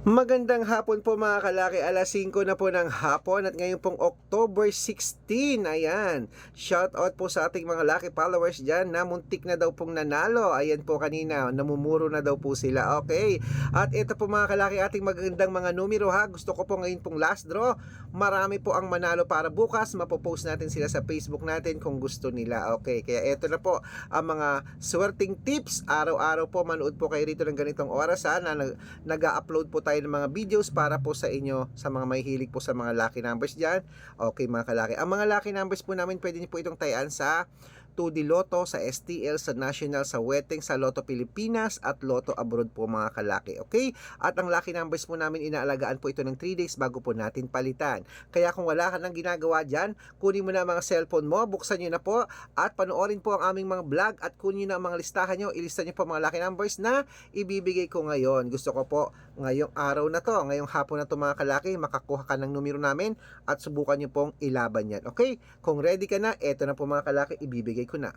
Magandang hapon po mga kalaki, alas 5 na po ng hapon at ngayon pong October 16, ayan. Shout out po sa ating mga lucky followers dyan na muntik na daw pong nanalo. Ayan po kanina, namumuro na daw po sila. Okay, at ito po mga kalaki ating magandang mga numero ha. Gusto ko po ngayon pong last draw. Marami po ang manalo para bukas. Mapopost natin sila sa Facebook natin kung gusto nila. Okay, kaya ito na po ang mga swerting tips. Araw-araw po manood po kayo rito ng ganitong oras ha na nag- nag-upload po tayo ng mga videos para po sa inyo sa mga may hilig po sa mga lucky numbers dyan. Okay mga kalaki. Ang mga lucky numbers po namin pwede niyo po itong tayaan sa 2D Lotto, sa STL, sa National, sa Weteng, sa Lotto Pilipinas at Lotto Abroad po mga kalaki. Okay? At ang lucky numbers po namin inaalagaan po ito ng 3 days bago po natin palitan. Kaya kung wala ka nang ginagawa dyan, kunin mo na mga cellphone mo, buksan nyo na po at panoorin po ang aming mga vlog at kunin nyo na ang mga listahan nyo, ilista nyo po mga lucky numbers na ibibigay ko ngayon. Gusto ko po ngayong araw na to, ngayong hapon na to mga kalaki, makakuha ka ng numero namin at subukan nyo pong ilaban yan. Okay? Kung ready ka na, eto na po mga kalaki, ibibigay ko na.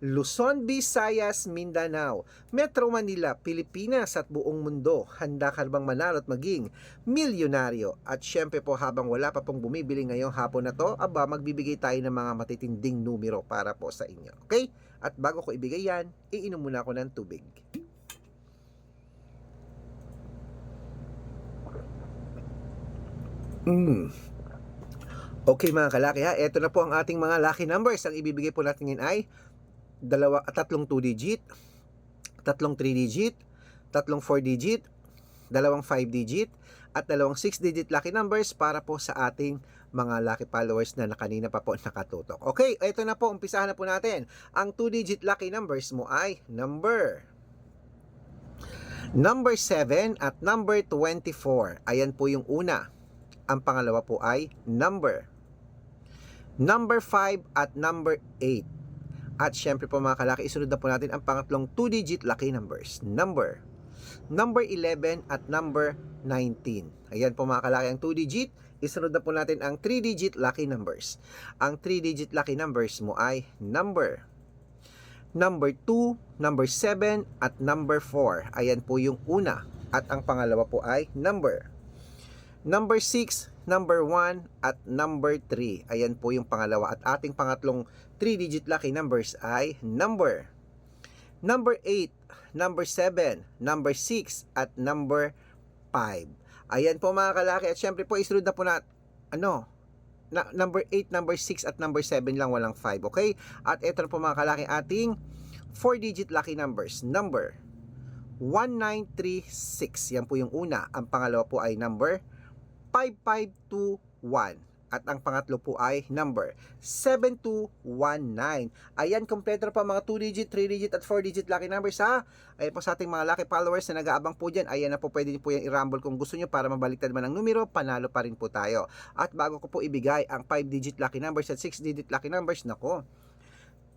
Luzon, Visayas, Mindanao, Metro Manila, Pilipinas at buong mundo. Handa ka bang manalo at maging milyonaryo? At syempre po habang wala pa pong bumibili ngayong hapon na to, aba magbibigay tayo ng mga matitinding numero para po sa inyo. Okay? At bago ko ibigay yan, iinom muna ako ng tubig. Mm. Okay mga kalaki ha, ito na po ang ating mga lucky numbers. Ang ibibigay po natin ngayon ay dalawa, tatlong 2 digit, tatlong 3 digit, tatlong 4 digit, dalawang 5 digit, at dalawang 6 digit lucky numbers para po sa ating mga lucky followers na nakanina pa po nakatutok. Okay, ito na po, umpisahan na po natin. Ang 2 digit lucky numbers mo ay number number 7 at number 24. Ayan po yung una. Ang pangalawa po ay number number 5 at number 8. At syempre po mga kalaki, isunod na po natin ang pangatlong 2-digit lucky numbers. Number, number 11 at number 19. Ayan po mga kalaki ang 2-digit. Isunod na po natin ang 3-digit lucky numbers. Ang 3-digit lucky numbers mo ay number, number 2, number 7 at number 4. Ayan po yung una. At ang pangalawa po ay number, number 6, number 1 at number 3. Ayan po yung pangalawa. At ating pangatlong 3-digit lucky numbers ay number number 8, number 7, number 6 at number 5. Ayan po mga kalaki. At syempre po isunod na po na ano, na, number 8, number 6 at number 7 lang walang 5. Okay? At ito po mga kalaki ating 4-digit lucky numbers. Number 1936. Yan po yung una. Ang pangalawa po ay number 5521. At ang pangatlo po ay number 7219. Ayan, kompleto ang mga 2-digit, 3-digit at 4-digit lucky numbers ha. Ayan po sa ating mga lucky followers na nag-aabang po dyan. Ayan na po, pwede niyo po yung i-rumble kung gusto niyo para mabaliktad man ang numero, panalo pa rin po tayo. At bago ko po ibigay ang 5-digit lucky numbers at 6-digit lucky numbers, nako,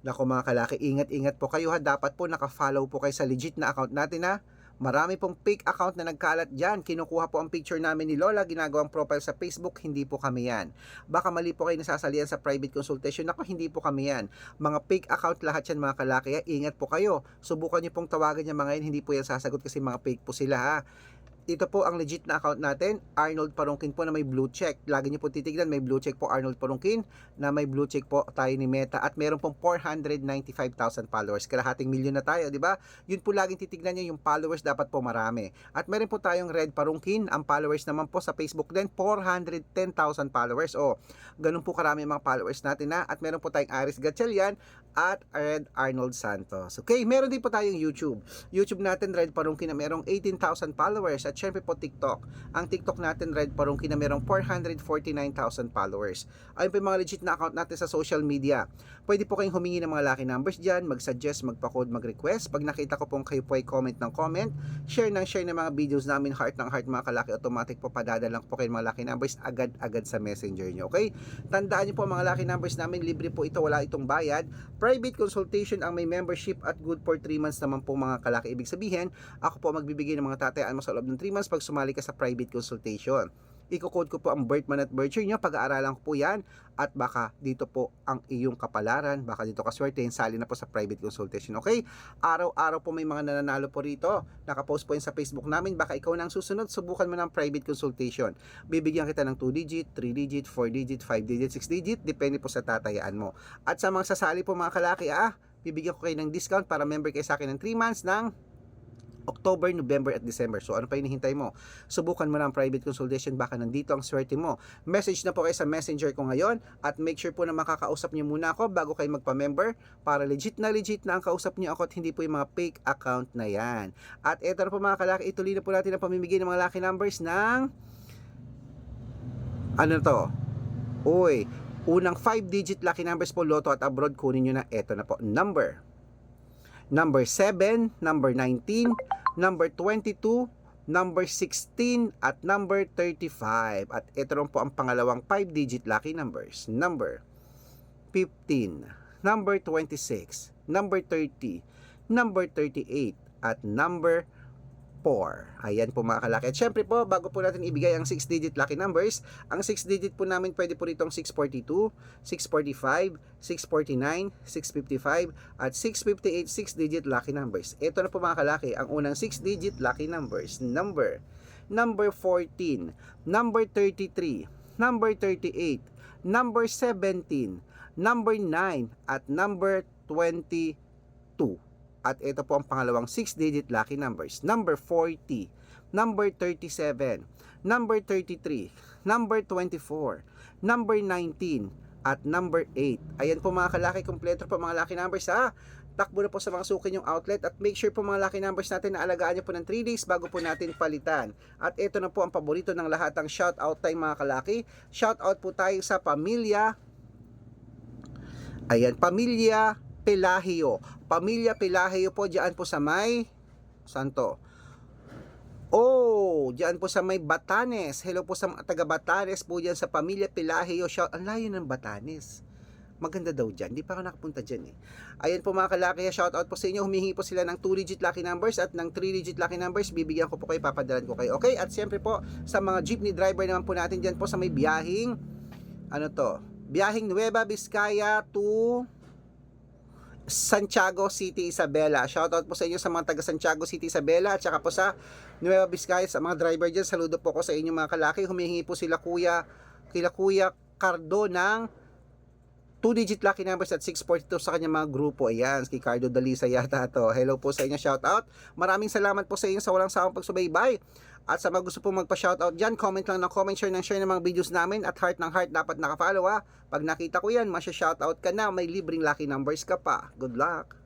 Nako mga kalaki, ingat-ingat po kayo ha. Dapat po naka-follow po kayo sa legit na account natin ha. Marami pong fake account na nagkalat dyan. Kinukuha po ang picture namin ni Lola, ginagawang profile sa Facebook, hindi po kami yan. Baka mali po kayo nasasalian sa private consultation. Ako, hindi po kami yan. Mga fake account lahat yan mga kalaki. Ingat po kayo. Subukan nyo pong tawagan yung mga yan, hindi po yan sasagot kasi mga fake po sila ha ito po ang legit na account natin, Arnold Parungkin po na may blue check. Lagi niyo po titignan, may blue check po Arnold Parungkin na may blue check po tayo ni Meta at meron pong 495,000 followers. Kalahating milyon na tayo, di ba? Yun po laging titignan niyo yung followers dapat po marami. At meron po tayong Red Parungkin, ang followers naman po sa Facebook din 410,000 followers. O, ganun po karami mga followers natin na at meron po tayong Aris Gatchalian at Red Arnold Santos. Okay, meron din po tayong YouTube. YouTube natin Red Parungkin na merong 18,000 followers at syempre po TikTok. Ang TikTok natin Red Parungkin na merong 449,000 followers. Ayun po yung mga legit na account natin sa social media. Pwede po kayong humingi ng mga lucky numbers dyan, mag-suggest, magpa-code, mag-request. Pag nakita ko pong kayo po ay comment ng comment, share ng share ng mga videos namin, heart ng heart mga kalaki, automatic po padadalang po kayo mga lucky numbers agad-agad sa messenger nyo. Okay? Tandaan nyo po mga lucky numbers namin, libre po ito, wala itong bayad. Private consultation ang may membership at good for 3 months naman po mga kalaki. Ibig sabihin, ako po magbibigay ng mga tatayaan mo sa loob ng 3 months pag sumali ka sa private consultation. Iko-code ko po ang birth month at birth year nyo. Pag-aaralan ko po yan. At baka dito po ang iyong kapalaran. Baka dito kaswerte. Sali na po sa private consultation. Okay? Araw-araw po may mga nananalo po rito. Nakapost po yan sa Facebook namin. Baka ikaw na ang susunod. Subukan mo ng private consultation. Bibigyan kita ng 2 digit, 3 digit, 4 digit, 5 digit, 6 digit. Depende po sa tatayaan mo. At sa mga sasali po mga kalaki, ah, bibigyan ko kayo ng discount para member kayo sa akin ng 3 months ng October, November at December. So ano pa hinihintay mo? Subukan mo na ang private consultation baka nandito ang swerte mo. Message na po kayo sa messenger ko ngayon at make sure po na makakausap niyo muna ako bago kayo magpa-member para legit na legit na ang kausap niyo ako at hindi po yung mga fake account na yan. At eto na po mga kalaki, ituloy na po natin ang pamimigay ng mga lucky numbers ng ano to? Uy, unang 5 digit lucky numbers po loto at abroad kunin nyo na eto na po number number 7, number 19, number 22, number 16, at number 35. At ito rin po ang pangalawang 5-digit lucky numbers. Number 15, number 26, number 30, number 38, at number 4. Ayan po mga kalaki. At syempre po, bago po natin ibigay ang 6-digit lucky numbers, ang 6-digit po namin pwede po rito ang 642, 645, 649, 655, at 658 6-digit lucky numbers. Ito na po mga kalaki, ang unang 6-digit lucky numbers. Number, number 14, number 33, number 38, number 17, number 9, at number 22. At ito po ang pangalawang 6-digit lucky numbers. Number 40, number 37, number 33, number 24, number 19, at number 8. Ayan po mga kalaki, kompleto po mga lucky numbers ha. Takbo na po sa mga sukin yung outlet at make sure po mga lucky numbers natin na alagaan nyo po ng 3 days bago po natin palitan. At ito na po ang paborito ng lahat ang shout out time mga kalaki. Shout out po tayo sa pamilya Ayan, pamilya Pelahio. Pamilya Pelahio po diyan po sa may Santo. Oh, diyan po sa may Batanes. Hello po sa mga taga Batanes po diyan sa pamilya Pelahio. Shout, ang layo ng Batanes. Maganda daw dyan. Hindi pa ako nakapunta dyan eh. Ayan po mga kalaki, shout out po sa inyo. Humihingi po sila ng 2-digit lucky numbers at ng 3-digit lucky numbers. Bibigyan ko po kayo, papadalan ko kayo. Okay? At siyempre po, sa mga jeepney driver naman po natin dyan po sa may biyahing, ano to? Biyahing Nueva Vizcaya to Santiago City, Isabela. Shoutout po sa inyo sa mga taga Santiago City, Isabela at saka po sa Nueva Vizcaya sa mga driver dyan. Saludo po ko sa inyo mga kalaki. Humihingi po sila kuya, kila kuya Cardo ng 2-digit lucky numbers at 642 sa kanyang mga grupo. Ayan, kay Cardo Dalisa yata to. Hello po sa inyo, shoutout. Maraming salamat po sa inyo sa walang sawang pagsubaybay. At sa mga gusto po magpa-shoutout dyan, comment lang ng comment, share ng share ng mga videos namin at heart ng heart dapat nakafollow ha. Pag nakita ko yan, masya-shoutout ka na, may libreng lucky numbers ka pa. Good luck!